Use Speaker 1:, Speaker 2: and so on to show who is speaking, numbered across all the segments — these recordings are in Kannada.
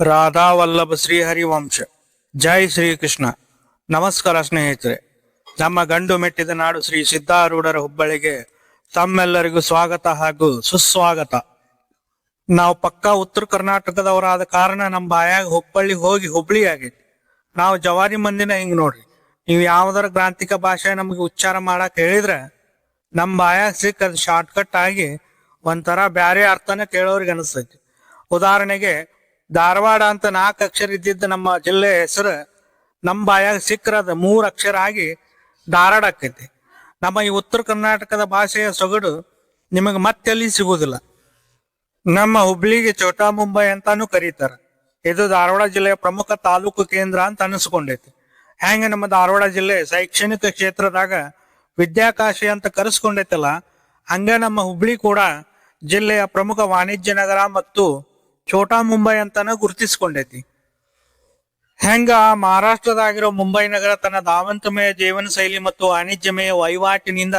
Speaker 1: ರಾಧಾ ವಲ್ಲಭ ಶ್ರೀಹರಿ ವಂಶ ಜೈ ಶ್ರೀಕೃಷ್ಣ ನಮಸ್ಕಾರ ಸ್ನೇಹಿತರೆ. ನಮ್ಮ ಗಂಡು ಮೆಟ್ಟಿದ ನಾಡು ಶ್ರೀ ಸಿದ್ಧಾರೂಢರ ಹುಬ್ಬಳ್ಳಿಗೆ ತಮ್ಮೆಲ್ಲರಿಗೂ ಸ್ವಾಗತ ಹಾಗೂ ಸುಸ್ವಾಗತ. ನಾವು ಪಕ್ಕಾ ಉತ್ತರ ಕರ್ನಾಟಕದವರಾದ ಕಾರಣ ನಮ್ಮ ಬಾಯಾಗ ಹುಬ್ಬಳ್ಳಿ ಹೋಗಿ ಹುಬ್ಳಿ ಆಗೈತಿ. ನಾವು ಜವಾರಿ ಮಂದಿನ ಹಿಂಗ್ ನೋಡ್ರಿ. ನೀವು ಯಾವ್ದಾರ ಗ್ರಾಂಥಿಕ ಭಾಷೆ ನಮಗೆ ಉಚ್ಚಾರ ಮಾಡಕ್ ಹೇಳಿದ್ರೆ ನಮ್ಮ ಬಾಯಾಗ ಸಿಕ್ಕ ಶಾರ್ಟ್ಕಟ್ ಆಗಿ ಒಂಥರ ಬ್ಯಾರೆ ಅರ್ಥನ ಕೇಳೋರಿಗೆ ಅನಿಸ್ತೈತಿ. ಉದಾಹರಣೆಗೆ ಧಾರವಾಡ ಅಂತ ನಾಲ್ಕು ಅಕ್ಷರ ಇದ್ದಿದ್ದ ನಮ್ಮ ಜಿಲ್ಲೆ ಹೆಸರು ನಮ್ಮ ಬಾಯಾಗ ಸಿಕ್ಕರದ ಮೂರು ಅಕ್ಷರ ಆಗಿ ಧಾರವಾಡ ಆಕೈತಿ. ನಮ್ಮ ಈ ಉತ್ತರ ಕರ್ನಾಟಕದ ಭಾಷೆಯ ಸೊಗಡು ನಿಮಗೆ ಮತ್ತೆಲ್ಲಿ ಸಿಗುವುದಿಲ್ಲ ನಮ್ಮ ಹುಬ್ಳಿಗೆ ಚೋಟಾ ಮುಂಬೈ ಅಂತಾನು ಕರೀತಾರ. ಇದು ಧಾರವಾಡ ಜಿಲ್ಲೆಯ ಪ್ರಮುಖ ತಾಲೂಕು ಕೇಂದ್ರ ಅಂತ ಅನಿಸ್ಕೊಂಡೈತಿ. ಹೆಂಗ ನಮ್ಮ ಧಾರವಾಡ ಜಿಲ್ಲೆ ಶೈಕ್ಷಣಿಕ ಕ್ಷೇತ್ರದಾಗ ವಿದ್ಯಾಕಾಶಿ ಅಂತ ಕರೆಸ್ಕೊಂಡೈತಲ್ಲ, ಹಂಗ ನಮ್ಮ ಹುಬ್ಳಿ ಕೂಡ ಜಿಲ್ಲೆಯ ಪ್ರಮುಖ ವಾಣಿಜ್ಯ ನಗರ ಮತ್ತು ಛೋಟಾ ಮುಂಬೈ ಅಂತಾನ ಗುರುತಿಸ್ಕೊಂಡೈತಿ. ಹೆಂಗ ಮಹಾರಾಷ್ಟ್ರದಾಗಿರೋ ಮುಂಬೈ ನಗರ ತನ್ನ ದಾವಂತಮಯ ಜೀವನ ಶೈಲಿ ಮತ್ತು ವಾಣಿಜ್ಯಮಯ ವಹಿವಾಟಿನಿಂದ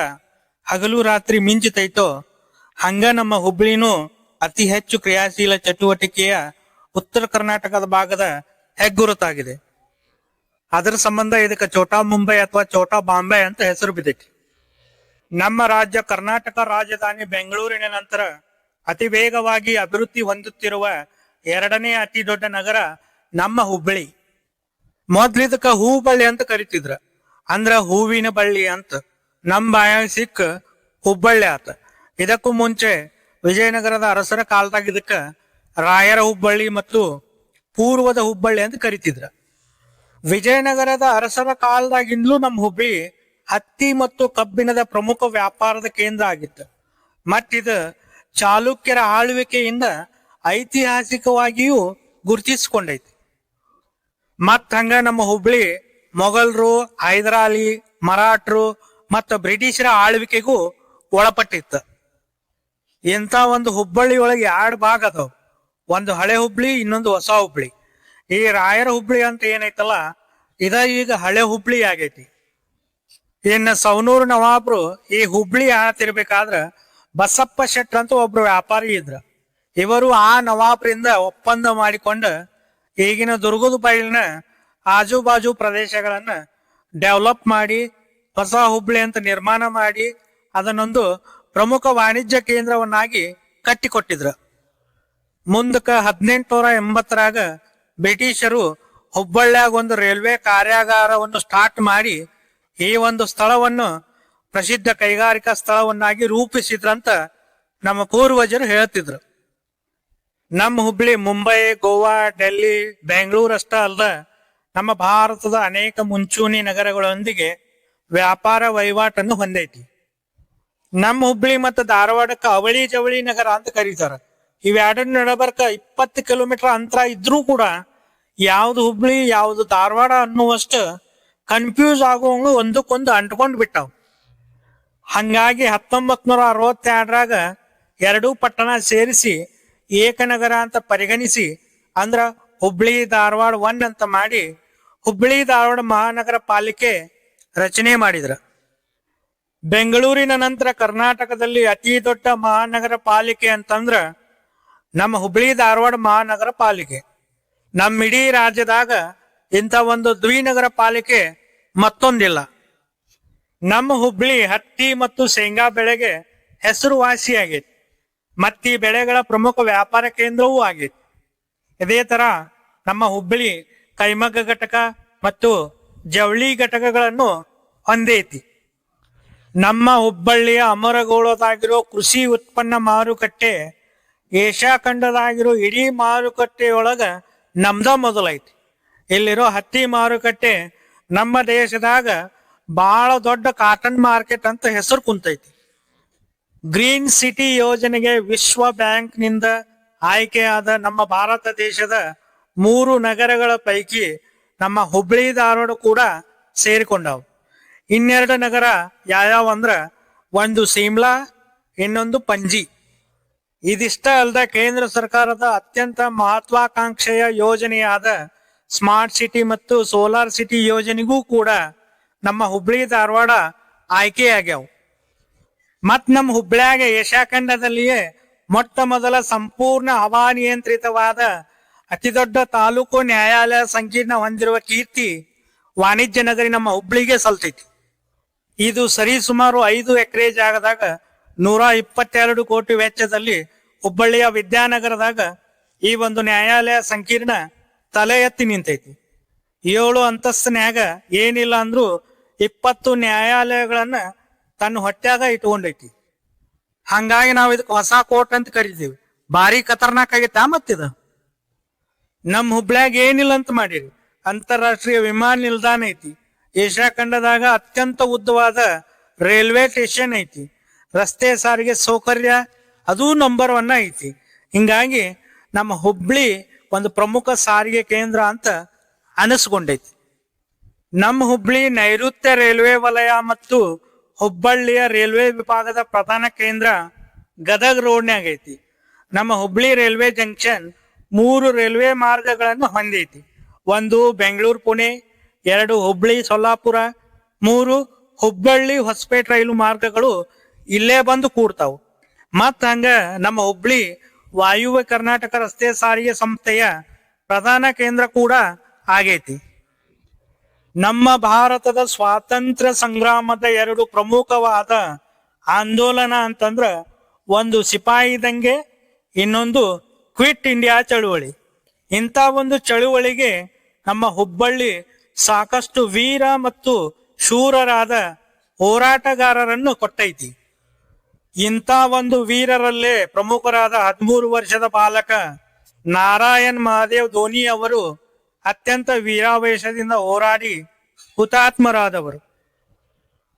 Speaker 1: ಹಗಲು ರಾತ್ರಿ ಮಿಂಚಿತೈತೋ, ಹಂಗ ನಮ್ಮ ಹುಬ್ಳಿನೂ ಅತಿ ಹೆಚ್ಚು ಕ್ರಿಯಾಶೀಲ ಚಟುವಟಿಕೆಯ ಉತ್ತರ ಕರ್ನಾಟಕದ ಭಾಗದ ಹೆಗ್ಗುರುತಾಗಿದೆ. ಅದರ ಸಂಬಂಧ ಇದಕ್ಕೆ ಛೋಟಾ ಮುಂಬೈ ಅಥವಾ ಛೋಟಾ ಬಾಂಬೆ ಅಂತ ಹೆಸರು ಬಿದ್ದೈತಿ. ನಮ್ಮ ರಾಜ್ಯ ಕರ್ನಾಟಕ ರಾಜಧಾನಿ ಬೆಂಗಳೂರಿನ ನಂತರ ಅತಿ ವೇಗವಾಗಿ ಅಭಿವೃದ್ಧಿ ಹೊಂದುತ್ತಿರುವ ಎರಡನೇ ಅತಿ ದೊಡ್ಡ ನಗರ ನಮ್ಮ ಹುಬ್ಬಳ್ಳಿ. ಮೊದ್ಲಿದಕ್ಕ ಹೂ ಬಳ್ಳಿ ಅಂತ ಕರಿತಿದ್ರ. ಅಂದ್ರ ಹೂವಿನ ಬಳ್ಳಿ ಅಂತ. ನಮ್ ಬಾಯ ಸಿಕ್ಕ ಹುಬ್ಬಳ್ಳಿ ಆತ. ಇದಕ್ಕೂ ಮುಂಚೆ ವಿಜಯನಗರದ ಅರಸರ ಕಾಲದಾಗ ಇದಕ್ಕ ರಾಯರ ಹುಬ್ಬಳ್ಳಿ ಮತ್ತು ಪೂರ್ವದ ಹುಬ್ಬಳ್ಳಿ ಅಂತ ಕರಿತಿದ್ರ. ವಿಜಯನಗರದ ಅರಸರ ಕಾಲದಾಗಿಂದಲೂ ನಮ್ಮ ಹುಬ್ಬಳ್ಳಿ ಹತ್ತಿ ಮತ್ತು ಕಬ್ಬಿಣದ ಪ್ರಮುಖ ವ್ಯಾಪಾರದ ಕೇಂದ್ರ ಆಗಿತ್ತು. ಮತ್ತಿದು ಚಾಲುಕ್ಯರ ಆಳ್ವಿಕೆಯಿಂದ ಐತಿಹಾಸಿಕವಾಗಿಯೂ ಗುರುತಿಸಿಕೊಂಡೈತಿ. ಮತ್ತ ಹಂಗ ನಮ್ಮ ಹುಬ್ಳಿ, ಮೊಘಲರು, ಹೈದರಾಲಿ, ಮರಾಠರು ಮತ್ತು ಬ್ರಿಟಿಷರ ಆಳ್ವಿಕೆಗೂ ಒಳಪಟ್ಟಿತ್ತು. ಇಂಥ ಒಂದು ಹುಬ್ಬಳ್ಳಿ ಒಳಗೆ ಎರಡು ಭಾಗ ಅದಾವ. ಒಂದು ಹಳೆ ಹುಬ್ಳಿ, ಇನ್ನೊಂದು ಹೊಸ ಹುಬ್ಳಿ. ಈ ರಾಯರ ಹುಬ್ಳಿ ಅಂತ ಏನೈತಲ್ಲ, ಇದ ಈಗ ಹಳೆ ಹುಬ್ಳಿ ಆಗೈತಿ. ಇನ್ನು ಸವನೂರು ನವಾಬ್ರು ಈ ಹುಬ್ಳಿ ಆಳ್ತಿರ್ಬೇಕಾದ್ರ ಬಸಪ್ಪ ಶೆಟ್ರ್ ಅಂತ ಒಬ್ರು ವ್ಯಾಪಾರಿ ಇದ್ರ. ಇವರು ಆ ನವಾಬ್ರಿಂದ ಒಪ್ಪಂದ ಮಾಡಿಕೊಂಡು ಈಗಿನ ದುರ್ಗದ ಆಜು ಬಾಜು ಪ್ರದೇಶಗಳನ್ನ ಡೆವಲಪ್ ಮಾಡಿ, ಹೊಸ ಹುಬ್ಳಿ ಅಂತ ನಿರ್ಮಾಣ ಮಾಡಿ, ಅದನ್ನೊಂದು ಪ್ರಮುಖ ವಾಣಿಜ್ಯ ಕೇಂದ್ರವನ್ನಾಗಿ ಕಟ್ಟಿಕೊಟ್ಟಿದ್ರು. ಮುಂದಕ್ಕೆ ಹದಿನೆಂಟುನೂರ ಎಂಬತ್ತರಾಗ ಬ್ರಿಟಿಷರು ಹುಬ್ಬಳ್ಳಿಯಾಗ ಒಂದು ರೈಲ್ವೆ ಕಾರ್ಯಾಗಾರವನ್ನು ಸ್ಟಾರ್ಟ್ ಮಾಡಿ ಈ ಒಂದು ಸ್ಥಳವನ್ನು ಪ್ರಸಿದ್ಧ ಕೈಗಾರಿಕಾ ಸ್ಥಳವನ್ನಾಗಿ ರೂಪಿಸಿದ್ರಂತ ನಮ್ಮ ಪೂರ್ವಜರು ಹೇಳ್ತಿದ್ರು. ನಮ್ಮ ಹುಬ್ಳಿ, ಮುಂಬೈ, ಗೋವಾ, ಡೆಲ್ಲಿ ಬೆಂಗಳೂರು ಅಷ್ಟ ನಮ್ಮ ಭಾರತದ ಅನೇಕ ಮುಂಚೂಣಿ ನಗರಗಳೊಂದಿಗೆ ವ್ಯಾಪಾರ ವಹಿವಾಟನ್ನು ಹೊಂದೈತಿ. ನಮ್ಮ ಹುಬ್ಳಿ ಮತ್ತು ಧಾರವಾಡಕ್ಕ ಅವಳಿ ಜವಳಿ ನಗರ ಅಂತ ಕರೀತಾರ. ಇವೆರಡನ್ನ ನಡಬರ್ಕ ಇಪ್ಪತ್ತು ಕಿಲೋಮೀಟರ್ ಅಂತರ ಇದ್ರೂ ಕೂಡ ಯಾವ್ದು ಹುಬ್ಳಿ, ಯಾವ್ದು ಧಾರವಾಡ ಅನ್ನುವಷ್ಟು ಕನ್ಫ್ಯೂಸ್ ಆಗುವಂಗ ಒಂದಕ್ಕೊಂದು ಅಂಟ್ಕೊಂಡ್ ಬಿಟ್ಟಾವ್. ಹಂಗಾಗಿ ಹತ್ತೊಂಬತ್ ನೂರ ಅರವತ್ತೆರಡರಾಗ ಎರಡೂ ಪಟ್ಟಣ ಸೇರಿಸಿ ಏಕನಗರ ಅಂತ ಪರಿಗಣಿಸಿ ಅಂದ್ರ ಹುಬ್ಳಿ ಧಾರವಾಡ ಒನ್ ಅಂತ ಮಾಡಿ ಹುಬ್ಳಿ ಧಾರವಾಡ ಮಹಾನಗರ ಪಾಲಿಕೆ ರಚನೆ ಮಾಡಿದ್ರ. ಬೆಂಗಳೂರಿನ ನಂತರ ಕರ್ನಾಟಕದಲ್ಲಿ ಅತಿ ದೊಡ್ಡ ಮಹಾನಗರ ಪಾಲಿಕೆ ಅಂತಂದ್ರ ನಮ್ಮ ಹುಬ್ಳಿ ಧಾರವಾಡ ಮಹಾನಗರ ಪಾಲಿಕೆ. ನಮ್ಮ ಇಡೀ ರಾಜ್ಯದಾಗ ಇಂಥ ಒಂದು ದ್ವಿನಗರ ಪಾಲಿಕೆ ಮತ್ತೊಂದಿಲ್ಲ. ನಮ್ಮ ಹುಬ್ಳಿ ಹತ್ತಿ ಮತ್ತು ಶೇಂಗಾ ಬೆಳೆಗೆ ಹೆಸರುವಾಸಿಯಾಗೈತಿ. ಮತ್ತಿ ಬೆಳೆಗಳ ಪ್ರಮುಖ ವ್ಯಾಪಾರ ಕೇಂದ್ರವೂ ಆಗೈತಿ. ಇದೇ ತರ ನಮ್ಮ ಹುಬ್ಬಳ್ಳಿ ಕೈಮಗ್ಗ ಘಟಕ ಮತ್ತು ಜವಳಿ ಘಟಕಗಳನ್ನು ಹೊಂದೈತಿ. ನಮ್ಮ ಹುಬ್ಬಳ್ಳಿಯ ಅಮರಗೋಳದಾಗಿರೋ ಕೃಷಿ ಉತ್ಪನ್ನ ಮಾರುಕಟ್ಟೆ, ಏಷ್ಯಾ ಖಂಡದಾಗಿರೋ ಇಡೀ ಮಾರುಕಟ್ಟೆಯೊಳಗ ನಮ್ದ ಮೊದಲೈತಿ. ಇಲ್ಲಿರೋ ಹತ್ತಿ ಮಾರುಕಟ್ಟೆ ನಮ್ಮ ದೇಶದಾಗ ಬಹಳ ದೊಡ್ಡ ಕಾಟನ್ ಮಾರ್ಕೆಟ್ ಅಂತ ಹೆಸರು ಕುಂತೈತಿ. ಗ್ರೀನ್ ಸಿಟಿ ಯೋಜನೆಗೆ ವಿಶ್ವ ಬ್ಯಾಂಕ್ನಿಂದ ಆಯ್ಕೆಯಾದ ನಮ್ಮ ಭಾರತ ದೇಶದ ಮೂರು ನಗರಗಳ ಪೈಕಿ ನಮ್ಮ ಹುಬ್ಳಿ, ಧಾರವಾಡ ಕೂಡ ಸೇರಿಕೊಂಡವು. ಇನ್ನೆರಡು ನಗರ ಯಾವ್ಯಾವ ಅಂದ್ರ ಒಂದು ಸಿಮ್ಲಾ, ಇನ್ನೊಂದು ಪಂಜಿ. ಇದಿಷ್ಟ ಅಲ್ಲದೆ ಕೇಂದ್ರ ಸರ್ಕಾರದ ಅತ್ಯಂತ ಮಹತ್ವಾಕಾಂಕ್ಷೆಯ ಯೋಜನೆಯಾದ ಸ್ಮಾರ್ಟ್ ಸಿಟಿ ಮತ್ತು ಸೋಲಾರ್ ಸಿಟಿ ಯೋಜನೆಗೂ ಕೂಡ ನಮ್ಮ ಹುಬ್ಳಿ ಧಾರವಾಡ ಆಯ್ಕೆಯಾಗ್ಯಾವ. ಮತ್ ನಮ್ಮ ಹುಬ್ಳ್ಯಾಗ ಏಷ್ಯಾ ಖಂಡದಲ್ಲಿಯೇ ಮೊಟ್ಟ ಮೊದಲ ಸಂಪೂರ್ಣ ಹವಾನಿಯಂತ್ರಿತವಾದ ಅತಿ ದೊಡ್ಡ ತಾಲೂಕು ನ್ಯಾಯಾಲಯ ಸಂಕೀರ್ಣ ಹೊಂದಿರುವ ಕೀರ್ತಿ ವಾಣಿಜ್ಯ ನಗರಿ ನಮ್ಮ ಹುಬ್ಳಿಗೆ ಸಲ್ತೈತಿ ಇದು ಸರಿ ಸುಮಾರು ಐದು ಎಕರೆ ಜಾಗದಾಗ ನೂರ ಇಪ್ಪತ್ತೆರಡು ಕೋಟಿ ವೆಚ್ಚದಲ್ಲಿ ಹುಬ್ಬಳ್ಳಿಯ ವಿದ್ಯಾನಗರದಾಗ ಈ ಒಂದು ನ್ಯಾಯಾಲಯ ಸಂಕೀರ್ಣ ತಲೆ ಎತ್ತಿ ನಿಂತೈತಿ. ಏಳು ಅಂತಸ್ತಿನ್ಯಾಗ ಏನಿಲ್ಲ ಅಂದ್ರೂ ಇಪ್ಪತ್ತು ನ್ಯಾಯಾಲಯಗಳನ್ನ ತನ್ನ ಹೊಟ್ಯಾಗ ಇಟ್ಕೊಂಡೈತಿ. ಹಂಗಾಗಿ ನಾವು ಇದಕ್ಕೆ ಹೊಸ ಕೋರ್ಟ್ ಅಂತ ಕರಿತೀವಿ. ಭಾರಿ ಖತರ್ನಾಕ್ ಆಗೈತಾ ಮತ್ತಿದ. ನಮ್ಮ ಹುಬ್ಳ್ಯಾಗ ಏನಿಲ್ಲ ಅಂತ ಮಾಡಿರಿ. ಅಂತಾರಾಷ್ಟ್ರೀಯ ವಿಮಾನ ನಿಲ್ದಾಣ ಐತಿ. ಏಷ್ಯಾ ಖಂಡದಾಗ ಅತ್ಯಂತ ಉದ್ದವಾದ ರೈಲ್ವೆ ಸ್ಟೇಷನ್ ಐತಿ. ರಸ್ತೆ ಸಾರಿಗೆ ಸೌಕರ್ಯ ಅದು ನಂಬರ್ ಒನ್ ಐತಿ. ಹಿಂಗಾಗಿ ನಮ್ಮ ಹುಬ್ಳಿ ಒಂದು ಪ್ರಮುಖ ಸಾರಿಗೆ ಕೇಂದ್ರ ಅಂತ ಅನಿಸ್ಕೊಂಡೈತಿ. ನಮ್ಮ ಹುಬ್ಳಿ ನೈಋತ್ಯ ರೈಲ್ವೆ ವಲಯ ಮತ್ತು ಹುಬ್ಬಳ್ಳಿಯ ರೈಲ್ವೆ ವಿಭಾಗದ ಪ್ರಧಾನ ಕೇಂದ್ರ ಗದಗ ರೋಡ್ನ್ಯಾಗ ಐತಿ. ನಮ್ಮ ಹುಬ್ಳಿ ರೈಲ್ವೆ ಜಂಕ್ಷನ್ ಮೂರು ರೈಲ್ವೆ ಮಾರ್ಗಗಳನ್ನು ಹೊಂದೈತಿ. ಒಂದು ಬೆಂಗಳೂರು ಪುಣೆ, ಎರಡು ಹುಬ್ಳಿ ಸೊಲ್ಲಾಪುರ, ಮೂರು ಹುಬ್ಬಳ್ಳಿ ಹೊಸಪೇಟೆ ರೈಲು ಮಾರ್ಗಗಳು ಇಲ್ಲೇ ಬಂದು ಕೂಡ್ತಾವು ಮತ್ತ ಹಂಗ ನಮ್ಮ ಹುಬ್ಳಿ ವಾಯುವ್ಯ ಕರ್ನಾಟಕ ರಸ್ತೆ ಸಾರಿಗೆ ಸಂಸ್ಥೆಯ ಪ್ರಧಾನ ಕೇಂದ್ರ ಕೂಡ ಆಗೈತಿ. ನಮ್ಮ ಭಾರತದ ಸ್ವಾತಂತ್ರ್ಯ ಸಂಗ್ರಾಮದ ಎರಡು ಪ್ರಮುಖವಾದ ಆಂದೋಲನ ಅಂತಂದ್ರ ಒಂದು ಸಿಪಾಯಿ ದಂಗೆ ಇನ್ನೊಂದು ಕ್ವಿಟ್ ಇಂಡಿಯಾ ಚಳುವಳಿ. ಇಂಥ ಒಂದು ಚಳುವಳಿಗೆ ನಮ್ಮ ಹುಬ್ಬಳ್ಳಿ ಸಾಕಷ್ಟು ವೀರ ಮತ್ತು ಶೂರರಾದ ಹೋರಾಟಗಾರರನ್ನು ಕೊಟ್ಟೈತಿ. ಇಂಥ ಒಂದು ವೀರರಲ್ಲೇ ಪ್ರಮುಖರಾದ ಹದಿಮೂರು ವರ್ಷದ ಬಾಲಕ ನಾರಾಯಣ್ ಮಹಾದೇವ್ ಧೋನಿ ಅವರು ಅತ್ಯಂತ ವೀರಾವೇಶದಿಂದ ಹೋರಾಡಿ ಹುತಾತ್ಮರಾದವರು.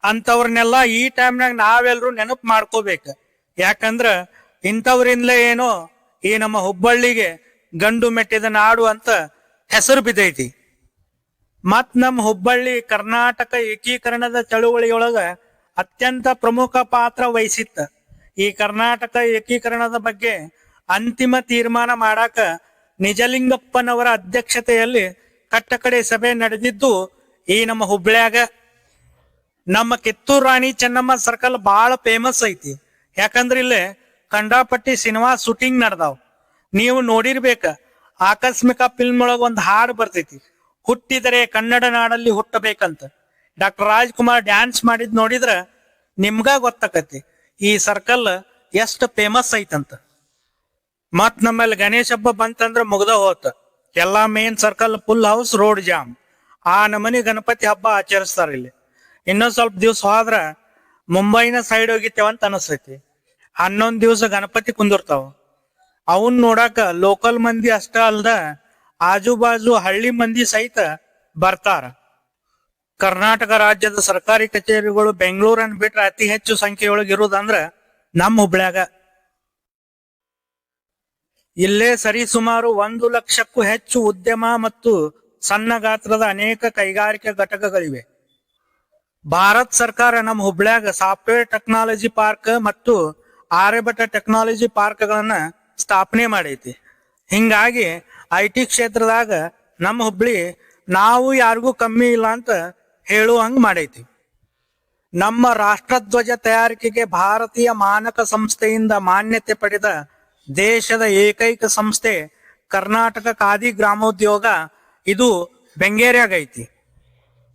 Speaker 1: ಅಂಥವ್ರನ್ನೆಲ್ಲ ಈ ಟೈಮ್ನಾಗ ನಾವೆಲ್ಲರೂ ನೆನಪು ಮಾಡ್ಕೋಬೇಕು. ಯಾಕಂದ್ರ ಇಂಥವ್ರಿಂದಲೇ ಏನೋ ಈ ನಮ್ಮ ಹುಬ್ಬಳ್ಳಿಗೆ ಗಂಡು ಮೆಟ್ಟಿದ ನಾಡು ಅಂತ ಹೆಸರು ಬಿದ್ದೈತಿ. ಮತ್ ನಮ್ಮ ಹುಬ್ಬಳ್ಳಿ ಕರ್ನಾಟಕ ಏಕೀಕರಣದ ಚಳುವಳಿಯೊಳಗ ಅತ್ಯಂತ ಪ್ರಮುಖ ಪಾತ್ರ ವಹಿಸಿತ್ತ. ಈ ಕರ್ನಾಟಕ ಏಕೀಕರಣದ ಬಗ್ಗೆ ಅಂತಿಮ ತೀರ್ಮಾನ ಮಾಡಾಕ ನಿಜಲಿಂಗಪ್ಪನವರ ಅಧ್ಯಕ್ಷತೆಯಲ್ಲಿ ಕಟ್ಟಕಡೆ ಸಭೆ ನಡೆದಿದ್ದು, ಈ ನಮ್ಮ ಹುಬ್ಳ್ಯಾಗ ನಮ್ಮ ಕಿತ್ತೂರು ರಾಣಿ ಚೆನ್ನಮ್ಮ ಸರ್ಕಲ್ ಬಹಳ ಫೇಮಸ್ ಐತಿ. ಯಾಕಂದ್ರೆ ಇಲ್ಲೇ ಕಂಡಾಪಟ್ಟಿ ಸಿನಿಮಾ ಶೂಟಿಂಗ್ ನಡೆದಾವ್. ನೀವು ನೋಡಿರ್ಬೇಕ, ಆಕಸ್ಮಿಕ ಫಿಲ್ಮ್ ಒಳಗ ಒಂದು ಹಾಡು ಬರ್ತೈತಿ. ಹುಟ್ಟಿದರೆ ಕನ್ನಡ ನಾಡಲ್ಲಿ ಹುಟ್ಟಬೇಕಂತ. ಡಾಕ್ಟರ್ ರಾಜ್ಕುಮಾರ್ ಡ್ಯಾನ್ಸ್ ಮಾಡಿದ್ ನೋಡಿದ್ರ ನಿಮ್ಗ ಗೊತ್ತಾಕತಿ. ಈ ಸರ್ಕಲ್ ಎಷ್ಟು ಫೇಮಸ್ ಐತಂತ. ಮತ್ ನಮ್ಮಲ್ಲಿ ಗಣೇಶ ಹಬ್ಬ ಬಂತಂದ್ರೆ ಮುಗ್ದ ಹೋತ. ಎಲ್ಲಾ main circle full house road jam ಆ ನಮನಿ ಗಣಪತಿ ಹಬ್ಬ ಆಚರಿಸ್ತಾರ ಇಲ್ಲಿ. ಇನ್ನೊಂದ್ ಸ್ವಲ್ಪ ದಿವ್ಸ ಹೋದ್ರ ಮುಂಬೈನ ಸೈಡ್ ಹೋಗಿತ್ತೇವಂತ ಅನಸ್ತೈತಿ. ಹನ್ನೊಂದ್ ದಿವ್ಸ ಗಣಪತಿ ಕುಂದಿರ್ತಾವ. ಅವನ್ ನೋಡಾಕ ಲೋಕಲ್ ಮಂದಿ ಅಷ್ಟ ಅಲ್ದ ಆಜು ಬಾಜು ಹಳ್ಳಿ ಮಂದಿ ಸಹಿತ ಬರ್ತಾರ. ಕರ್ನಾಟಕ ರಾಜ್ಯದ ಸರ್ಕಾರಿ ಕಚೇರಿಗಳು ಬೆಂಗಳೂರನ್ನ ಬಿಟ್ರೆ ಅತಿ ಹೆಚ್ಚು ಸಂಖ್ಯೆಯೊಳಗೆ ಇರೋದಂದ್ರ ನಮ್ಮ ಹುಬ್ಳ್ಯಾಗ. ಇಲ್ಲೇ ಸರಿಸುಮಾರು ಒಂದು ಲಕ್ಷಕ್ಕೂ ಹೆಚ್ಚು ಉದ್ಯಮ ಮತ್ತು ಸಣ್ಣ ಗಾತ್ರದ ಅನೇಕ ಕೈಗಾರಿಕಾ ಘಟಕಗಳಿವೆ. ಭಾರತ್ ಸರ್ಕಾರ ನಮ್ಮ ಹುಬ್ಳ್ಯಾಗ ಸಾಫ್ಟ್ವೇರ್ ಟೆಕ್ನಾಲಜಿ ಪಾರ್ಕ್ ಮತ್ತು ಆರ್ಯಭಟ ಟೆಕ್ನಾಲಜಿ ಪಾರ್ಕ್ಗಳನ್ನ ಸ್ಥಾಪನೆ ಮಾಡೈತಿ. ಹಿಂಗಾಗಿ ಐ ಟಿ ಕ್ಷೇತ್ರದಾಗ ನಮ್ಮ ಹುಬ್ಳಿ ನಾವು ಯಾರಿಗೂ ಕಮ್ಮಿ ಇಲ್ಲ ಅಂತ ಹೇಳುವಂಗ್ ಮಾಡೈತಿ. ನಮ್ಮ ರಾಷ್ಟ್ರಧ್ವಜ ತಯಾರಿಕೆಗೆ ಭಾರತೀಯ ಮಾನಕ ಸಂಸ್ಥೆಯಿಂದ ಮಾನ್ಯತೆ ಪಡೆದ ದೇಶದ ಏಕೈಕ ಸಂಸ್ಥೆ ಕರ್ನಾಟಕ ಖಾದಿ ಗ್ರಾಮೋದ್ಯೋಗ. ಇದು ಬೆಂಗೇರಿಯಾಗೈತಿ.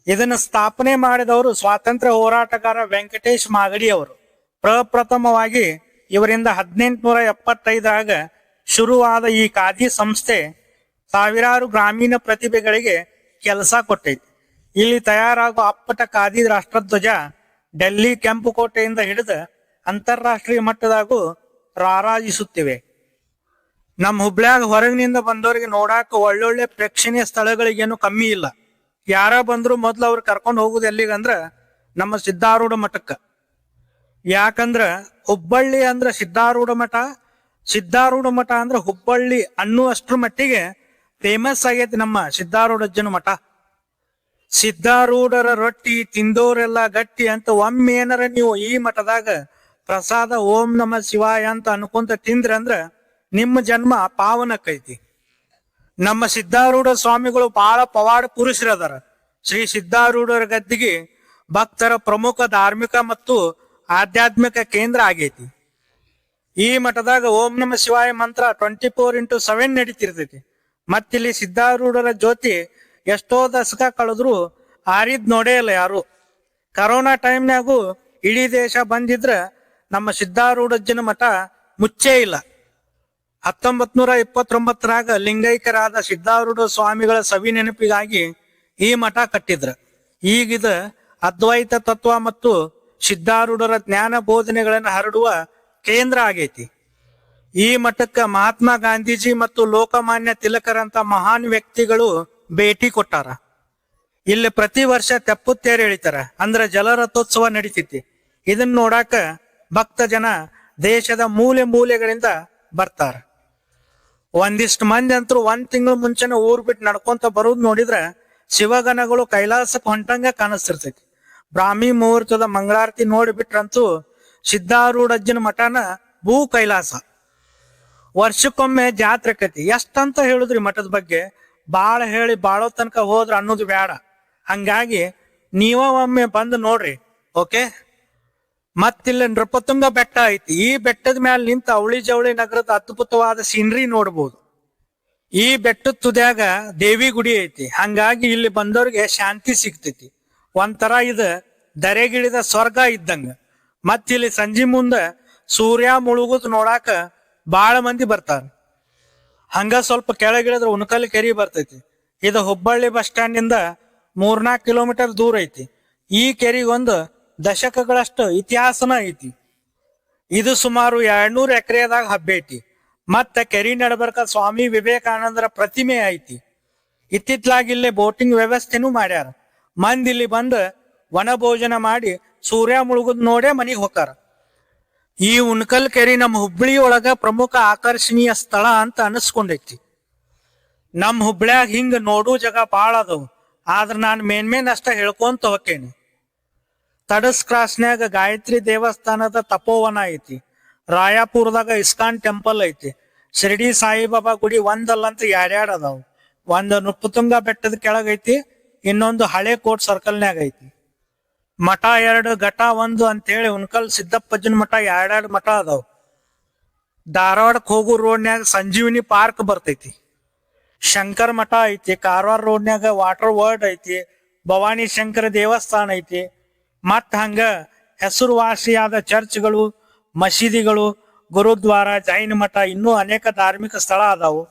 Speaker 1: ಇದನ್ನು ಸ್ಥಾಪನೆ ಮಾಡಿದವರು ಸ್ವಾತಂತ್ರ್ಯ ಹೋರಾಟಗಾರ ವೆಂಕಟೇಶ್ ಮಾಗಡಿ ಅವರು. ಪ್ರಪ್ರಥಮವಾಗಿ ಇವರಿಂದ ಹದಿನೆಂಟುನೂರ ಎಪ್ಪತ್ತೈದರಾಗ ಶುರುವಾದ ಈ ಖಾದಿ ಸಂಸ್ಥೆ ಸಾವಿರಾರು ಗ್ರಾಮೀಣ ಪ್ರತಿಭೆಗಳಿಗೆ ಕೆಲಸ ಕೊಟ್ಟೈತಿ. ಇಲ್ಲಿ ತಯಾರಾಗುವ ಅಪ್ಪಟ ಖಾದಿ ರಾಷ್ಟ್ರಧ್ವಜ ಡೆಲ್ಲಿ ಕೆಂಪುಕೋಟೆಯಿಂದ ಹಿಡಿದು ಅಂತಾರಾಷ್ಟ್ರೀಯ ಮಟ್ಟದಾಗೂ ರಾರಾಜಿಸುತ್ತಿವೆ ನಮ್ಮ ಹುಬ್ಳ್ಯಾಗ ಹೊರಗಿನಿಂದ ಬಂದವರಿಗೆ ನೋಡಾಕ ಒಳ್ಳೊಳ್ಳೆ ಪ್ರೇಕ್ಷಣೀಯ ಸ್ಥಳಗಳಿಗೇನು ಕಮ್ಮಿ ಇಲ್ಲ. ಯಾರ ಬಂದ್ರು ಮೊದ್ಲು ಅವ್ರು ಕರ್ಕೊಂಡು ಹೋಗುದು ಎಲ್ಲಿಗಂದ್ರ ನಮ್ಮ ಸಿದ್ಧಾರೂಢ ಮಠಕ್ಕ. ಯಾಕಂದ್ರ ಹುಬ್ಬಳ್ಳಿ ಅಂದ್ರ ಸಿದ್ಧಾರೂಢ ಮಠ ಸಿದ್ಧಾರೂಢ ಮಠ ಅಂದ್ರ ಹುಬ್ಬಳ್ಳಿ ಅನ್ನುವಷ್ಟ್ರ ಮಟ್ಟಿಗೆ ಫೇಮಸ್ ಆಗೈತಿ ನಮ್ಮ ಸಿದ್ಧಾರೂಢಜ್ಜನ ಮಠ. ಸಿದ್ಧಾರೂಢರ ರೊಟ್ಟಿ ತಿಂದೋರೆಲ್ಲ ಗಟ್ಟಿ ಅಂತ ಒಮ್ಮೆ ಏನಾರ ನೀವು ಈ ಮಠದಾಗ ಪ್ರಸಾದ ಓಂ ನಮ ಶಿವಾಯ ಅಂತ ಅನ್ಕೊಂತ ತಿಂದ್ರೆ ಅಂದ್ರ ನಿಮ್ಮ ಜನ್ಮ ಪಾವನಕ್ಕೈತಿ. ನಮ್ಮ ಸಿದ್ಧಾರೂಢ ಸ್ವಾಮಿಗಳು ಬಹಳ ಪವಾಡ ಪುರುಷರದಾರ ಶ್ರೀ ಸಿದ್ಧಾರೂಢರ ಗದ್ದಿಗೆ ಭಕ್ತರ ಪ್ರಮುಖ ಧಾರ್ಮಿಕ ಮತ್ತು ಆಧ್ಯಾತ್ಮಿಕ ಕೇಂದ್ರ ಆಗೈತಿ. ಈ ಮಠದಾಗ ಓಂ ನಮ ಶಿವಾಯ ಮಂತ್ರ ಟ್ವೆಂಟಿ ಫೋರ್ ಇಂಟು ಸೆವೆನ್ ನಡೀತಿರ್ತೈತಿ. ಮತ್ತಿಲ್ಲಿ ಸಿದ್ಧಾರೂಢರ ಜ್ಯೋತಿ ಎಷ್ಟೋ ದಶಕ ಕಳೆದ್ರು ಆರಿದ್ ನೋಡೇ ಇಲ್ಲ ಯಾರು. ಕರೋನಾ ಟೈಮ್ನಾಗೂ ಇಡೀ ದೇಶ ಬಂದಿದ್ರ ನಮ್ಮ ಸಿದ್ಧಾರೂಢಜ್ಜನ ಮಠ ಮುಚ್ಚೇ ಇಲ್ಲ. ಹತ್ತೊಂಬತ್ ನೂರ ಇಪ್ಪತ್ತೊಂಬತ್ತರಾಗ ಲಿಂಗೈಕ್ಯರಾದ ಸಿದ್ಧಾರೂಢ ಸ್ವಾಮಿಗಳ ಸವಿ ನೆನಪಿಗಾಗಿ ಈ ಮಠ ಕಟ್ಟಿದ್ರ. ಈಗಿದ ಅದ್ವೈತ ತತ್ವ ಮತ್ತು ಸಿದ್ಧಾರೂಢರ ಜ್ಞಾನ ಬೋಧನೆಗಳನ್ನು ಹರಡುವ ಕೇಂದ್ರ ಆಗೈತಿ. ಈ ಮಠಕ್ಕೆ ಮಹಾತ್ಮ ಗಾಂಧೀಜಿ ಮತ್ತು ಲೋಕಮಾನ್ಯ ತಿಲಕರಂತ ಮಹಾನ್ ವ್ಯಕ್ತಿಗಳು ಭೇಟಿ ಕೊಟ್ಟಾರ. ಇಲ್ಲಿ ಪ್ರತಿ ವರ್ಷ ತೆಪ್ಪುತ್ತೇರು ಎಳಿತಾರ. ಅಂದ್ರೆ ಜಲರಥೋತ್ಸವ ನಡೀತೈತಿ. ಇದನ್ನ ನೋಡಾಕ ಭಕ್ತ ಜನ ದೇಶದ ಮೂಲೆ ಮೂಲೆಗಳಿಂದ ಬರ್ತಾರೆ. ಒಂದಿಷ್ಟು ಮಂದಿ ಅಂತೂ ಒಂದ್ ತಿಂಗಳ ಮುಂಚೆನೆ ಊರ್ ಬಿಟ್ಟು ನಡ್ಕೊಂತ ಬರೋದು ನೋಡಿದ್ರೆ ಶಿವಗಣಗಳು ಕೈಲಾಸಕ್ಕೆ ಹೊಂಟಂಗ ಕಾಣಿಸ್ತಿರ್ತೈತಿ. ಬ್ರಾಹ್ಮಿ ಮುಹೂರ್ತದ ಮಂಗಳಾರತಿ ನೋಡಿಬಿಟ್ರಂತೂ ಸಿದ್ಧಾರೂಢಜ್ಜನ ಮಠನ ಭೂ ಕೈಲಾಸ. ವರ್ಷಕ್ಕೊಮ್ಮೆ ಜಾತ್ರೆ ಕತಿ. ಎಷ್ಟಂತ ಹೇಳಿದ್ರಿ ಮಠದ ಬಗ್ಗೆ? ಬಾಳ ಹೇಳಿ ಬಾಳೋ ತನಕ ಹೋದ್ರ ಅನ್ನೋದು ಬೇಡ ಹಂಗಾಗಿ ನೀವ ಒಮ್ಮೆ ಬಂದು ನೋಡ್ರಿ, ಓಕೆ? ಮತ್ತಿಲ್ಲ ನೃಪತುಂಗ ಬೆಟ್ಟ ಐತಿ. ಈ ಬೆಟ್ಟದ ಮ್ಯಾಲ ನಿಂತ ಅವಳಿ ಜವಳಿ ನಗರದ ಅದ್ಭುತವಾದ ಸೀನ್ರಿ ನೋಡ್ಬೋದು. ಈ ಬೆಟ್ಟದ ತುದ್ಯಾಗ ದೇವಿ ಗುಡಿ ಐತಿ. ಹಂಗಾಗಿ ಇಲ್ಲಿ ಬಂದವ್ರಿಗೆ ಶಾಂತಿ ಸಿಗ್ತೈತಿ. ಒಂಥರ ಇದ ದರೆಗಿಳಿದ ಸ್ವರ್ಗ ಇದ್ದಂಗ. ಮತ್ತಿಲ್ಲಿ ಸಂಜೆ ಮುಂದ ಸೂರ್ಯ ಮುಳುಗುದ್ ನೋಡಾಕ ಬಾಳ ಮಂದಿ ಬರ್ತಾರ. ಹಂಗ ಸ್ವಲ್ಪ ಕೆಳಗಿಳಿದ್ರೆ ಉಣಕಲ್ ಕೆರಿ ಬರ್ತೈತಿ. ಇದು ಹುಬ್ಬಳ್ಳಿ ಬಸ್ ಸ್ಟ್ಯಾಂಡ್ ಇಂದ ಮೂರ್ನಾಲ್ಕು ಕಿಲೋಮೀಟರ್ ದೂರ ಐತಿ. ಈ ಕೆರಿಗೊಂದು ದಶಕಗಳಷ್ಟು ಇತಿಹಾಸನ ಐತಿ. ಇದು ಸುಮಾರು ಎರಡ್ನೂರು ಎಕರೆದಾಗ ಹಬ್ಬೈತಿ ಮತ್ತ ಕೆರಿ ನಡಬರ್ಕ ಸ್ವಾಮಿ ವಿವೇಕಾನಂದರ ಪ್ರತಿಮೆ ಐತಿ. ಇತ್ತಿತ್ಲಾಗಿ ಇಲ್ಲಿ ಬೋಟಿಂಗ್ ವ್ಯವಸ್ಥೆನೂ ಮಾಡ್ಯಾರ. ಮಂದಿ ಇಲ್ಲಿ ಬಂದು ವನ ಭೋಜನ ಮಾಡಿ ಸೂರ್ಯ ಮುಳುಗುದ್ ನೋಡೇ ಮನಿಗ್ ಹೋಗಾರ ಈ ಉಣ್ಕಲ್ ಕೆರಿ ನಮ್ಮ ಹುಬ್ಬಳ್ಳಿ ಒಳಗ ಪ್ರಮುಖ ಆಕರ್ಷಣೀಯ ಸ್ಥಳ ಅಂತ ಅನಿಸ್ಕೊಂಡೈತಿ. ನಮ್ಮ ಹುಬ್ಳ್ಯಾಗ ಹಿಂಗ ನೋಡು ಜಗ ಅದಾವು. ಆದ್ರ ನಾನು ಮೇನ್ ಮೇನ್ ಅಷ್ಟ ಹೇಳ್ಕೊಂತ ಹೋಕ್ಕೇನಿ. ತಡಸ್ ಕ್ರಾಸ್ನ್ಯಾಗ ಗಾಯತ್ರಿ ದೇವಸ್ಥಾನದ ತಪೋವನ ಐತಿ. ರಾಯಾಪುರದಾಗ ಇಸ್ಕಾನ್ ಟೆಂಪಲ್ ಐತಿ. ಶಿರ್ಡಿ ಸಾಯಿಬಾಬಾ ಗುಡಿ ಒಂದಲ್ಲಂತ ಎರಡ್ಯಾಡ್ ಅದಾವ. ಒಂದು ನುಪ್ಪುತುಂಗ ಬೆಟ್ಟದ ಕೆಳಗೈತಿ ಇನ್ನೊಂದು ಹಳೆ ಕೋಟ್ ಸರ್ಕಲ್ನ್ಯಾಗ ಐತಿ. ಮಠ ಎರಡು, ಘಟ ಒಂದು ಅಂತೇಳಿ ಉನ್ಕಲ್ ಸಿದ್ದಪ್ಪಜ್ಜನ ಮಠ ಎರಡೆರಡು ಮಠ ಅದಾವ. ಧಾರವಾಡಕ್ಕೆ ಹೋಗೋ ರೋಡ್ನ್ಯಾಗ ಸಂಜೀವಿನಿ ಪಾರ್ಕ್ ಬರ್ತೈತಿ. ಶಂಕರ್ ಮಠ ಐತಿ, ಕಾರವಾರ ರೋಡ್ನ್ಯಾಗ ವಾಟರ್ ವರ್ಲ್ಡ್ ಐತಿ, ಭವಾನಿ ಶಂಕರ ದೇವಸ್ಥಾನ ಐತಿ. ಮತ್ತ ಹಂಗ ಹೆಸರುವಾಸಿಯಾದ ಚರ್ಚ್ಗಳು, ಮಸೀದಿಗಳು, ಗುರುದ್ವಾರ, ಜೈನ ಮಠ ಇನ್ನೂ ಅನೇಕ ಧಾರ್ಮಿಕ ಸ್ಥಳ ಅದಾವು.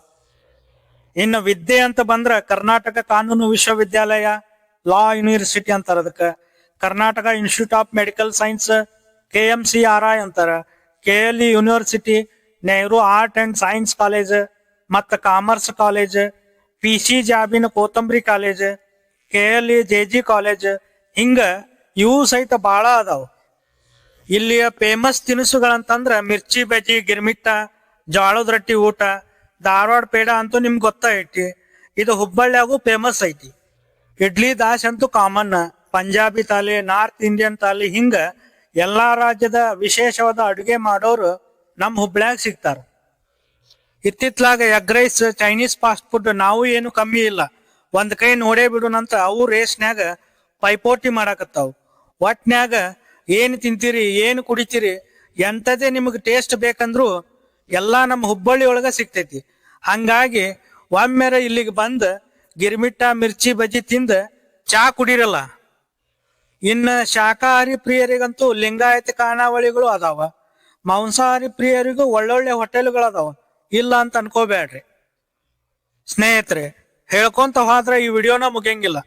Speaker 1: ಇನ್ನು ವಿದ್ಯೆ ಅಂತ ಬಂದ್ರ ಕರ್ನಾಟಕ ಕಾನೂನು ವಿಶ್ವವಿದ್ಯಾಲಯ, ಲಾ ಯೂನಿವರ್ಸಿಟಿ ಅಂತಾರ ಅದಕ್ಕೆ. Karnataka institute of medical science, K M C R I ಅಂತಾರ. K L E university, Nehru art and science college, ಮತ್ತು commerce college, P C Jabin Kotambari college, K L E J G college, ಹಿಂಗ ಇವು ಸಹಿತ ಬಹಳ ಅದಾವ. ಇಲ್ಲಿಯ ಫೇಮಸ್ ತಿನಿಸುಗಳಂತಂದ್ರ ಮಿರ್ಚಿ, ಬಜ್ಜಿ, ಗಿರ್ಮಿಟ್ಟ, ಜೋಳದ ರೊಟ್ಟಿ, ಊಟ, ಧಾರವಾಡ ಪೇಡ ಅಂತೂ ನಿಮ್ಗೆ ಗೊತ್ತೈತಿ ಇದು ಹುಬ್ಬಳ್ಳಿಯಾಗೂ ಫೇಮಸ್ ಐತಿ. ಇಡ್ಲಿ ದಾಸ್ ಅಂತೂ common Punjabi thali north Indian thali, ಹಿಂಗ ಎಲ್ಲಾ ರಾಜ್ಯದ ವಿಶೇಷವಾದ ಅಡುಗೆ ಮಾಡೋರು ನಮ್ಮ ಹುಬ್ಳ್ಯಾಗ ಸಿಗ್ತಾರ. ಇತ್ತಿತ್ಲಾಗ egg rice Chinese fast food ನಾವು ಏನು ಕಮ್ಮಿ ಇಲ್ಲ. ಒಂದ್ ಕೈ ನೋಡೇ ಬಿಡುನಂತ ಅವು ರೇಸ್ನ್ಯಾಗ ಪೈಪೋಟಿ ಮಾಡಾಕತ್ತಾವ. ಒಟ್ನ್ಯಾಗ ಏನು ತಿಂತೀರಿ, ಏನು ಕುಡಿತೀರಿ ಎಂಥದೇ ನಿಮಗೆ ಟೇಸ್ಟ್ ಬೇಕಂದ್ರು ಎಲ್ಲ ನಮ್ಮ ಹುಬ್ಬಳ್ಳಿ ಒಳಗೆ ಸಿಗ್ತೈತಿ. ಹಂಗಾಗಿ ಒಮ್ಮೆರ ಇಲ್ಲಿಗೆ ಬಂದು ಗಿರ್ಮಿಟ್ಟ, ಮಿರ್ಚಿ ಬಜ್ಜಿ ತಿಂದ ಚಾ ಕುಡಿರಲ್ಲ. ಇನ್ನು ಶಾಖಾಹಾರಿ ಪ್ರಿಯರಿಗಂತೂ ಲಿಂಗಾಯತ ಖಾನಾವಳಿಗಳು ಅದಾವ. ಮಾಂಸಾಹಾರಿ ಪ್ರಿಯರಿಗೂ ಒಳ್ಳೊಳ್ಳೆ ಹೋಟೆಲ್ಗಳು ಅದಾವ ಇಲ್ಲ ಅಂತ ಅನ್ಕೋಬೇಡ್ರಿ ಸ್ನೇಹಿತರೆ, ಹೇಳ್ಕೊಂತ ಹೋದ್ರೆ ಈ ವಿಡಿಯೋನ ಮುಗಿಯಂಗಿಲ್ಲ.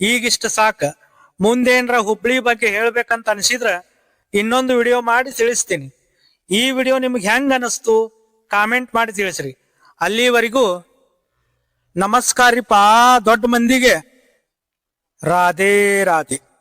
Speaker 1: ಈಗಿಷ್ಟ ಸಾಕ. ಮುಂದೇನ್ರ ಹುಬ್ಳಿ ಬಗ್ಗೆ ಹೇಳ್ಬೇಕಂತ ಅನ್ಸಿದ್ರ ಇನ್ನೊಂದು ವಿಡಿಯೋ ಮಾಡಿ ತಿಳಿಸ್ತೀನಿ. ಈ ವಿಡಿಯೋ ನಿಮ್ಗೆ ಹೆಂಗ್ ಅನಿಸ್ತು ಕಾಮೆಂಟ್ ಮಾಡಿ ತಿಳಿಸ್ರಿ. ಅಲ್ಲಿವರೆಗೂ ನಮಸ್ಕಾರಿಪಾ ದೊಡ್ಡ ಮಂದಿಗೆ. ರಾಧೇ, ರಾಧೆ.